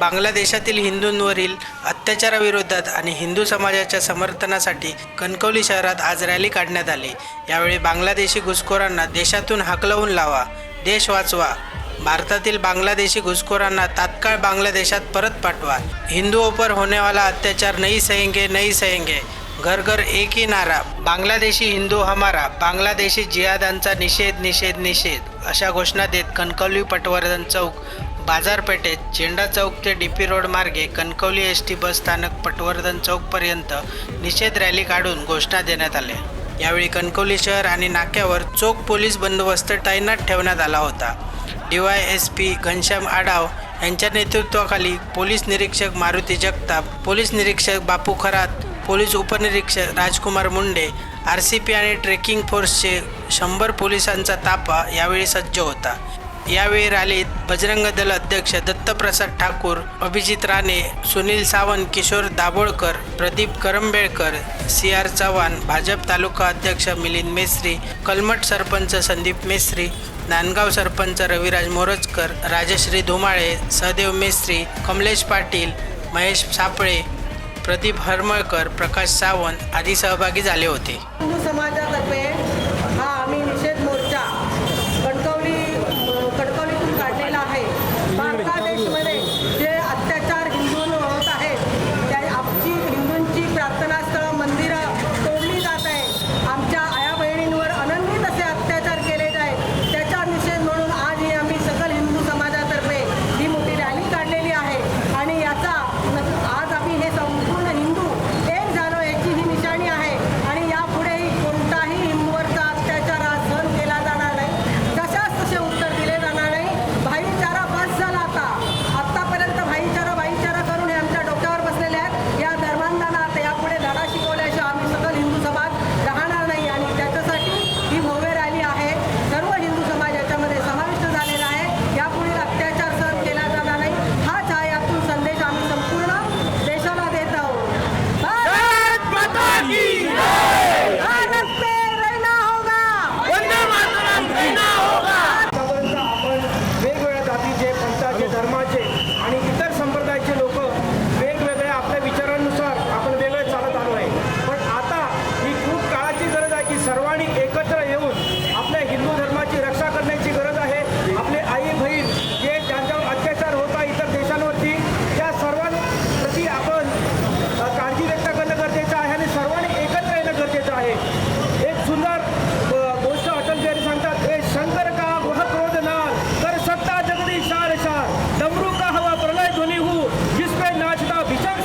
बांगलादेशातील हिंदूंवरील अत्याचाराविरोधात आणि हिंदू समाजाच्या समर्थनासाठी कणकवली शहरात आज रॅली काढण्यात आली. यावेळी बांगलादेशी घुसखोरांना देशातून हाकलवून लावा देश वाचवा. भारतातील बांगलादेशी घुसखोरांना तात्काळ बांगलादेशात परत पाठवा. हिंदुओं पर होने अत्याचार नहीं सहेंगे नहीं सहेंगे घर घर एक ही नारा. बांगलादेशी हिंदू हमारा बांगलादेशी जिहादांचा निषेध निषेध निषेध. अशा घोषणा देत कणकवली पटवर्धन चौक बाजारपेठेत झेंडा चौक ते डी पी रोड मार्गे कणकवली एस टी बस स्थानक पटवर्धन चौकपर्यंत निषेध रॅली काढून घोषणा देण्यात आल्या. यावेळी कणकवली शहर आणि नाक्यावर चोख पोलीस बंदोबस्त तैनात ठेवण्यात आला होता. D Y S P Ghanshyam Adav यांच्या नेतृत्वाखाली पोलीस निरीक्षक मारुती जगताप पोलीस निरीक्षक बापू खरात पोलीस उपनिरीक्षक Rajkumar Munde R C P आणि ट्रेकिंग फोर्सचे शंभर पोलिसांचा ताफा यावेळी सज्ज होता. यावेळी रॅलीत बजरंग दल अध्यक्ष दत्तप्रसाद ठाकूर अभिजित राणे सुनील सावंत किशोर दाभोळकर प्रदीप करंबेळकर सी आर चव्हाण भाजप तालुका अध्यक्ष मिलिंद मेस्त्री कलमट सरपंच संदीप मेस्त्री नांदगाव सरपंच रविराज मोरजकर राजश्री धुमाळे सहदेव मेस्त्री कमलेश पाटील महेश सापळे प्रदीप हरमळकर प्रकाश सावंत आदी सहभागी झाले होते. हिंदू समाजातर्फे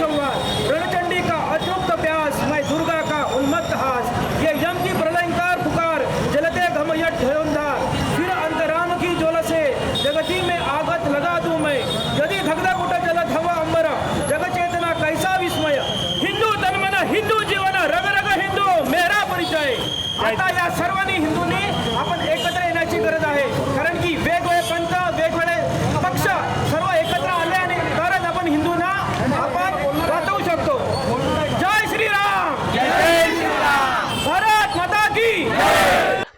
संवार रणचंडी का अतृप्त प्यास मैं दुर्गा का उन्मत्त हास। ये यम की प्रलयंकार पुकार जलते घमयट धयोंधार फिर अंतराम की से जगती में आगत लगा दूँ मैं। यदि धगधग उठ जलत हवा अंबर जग चेतना कैसा विस्मय। हिंदू तन्मन हिंदू जीवन रग रग हिंदू मेरा परिचय। आता या सर्वांनी हिंदूंनी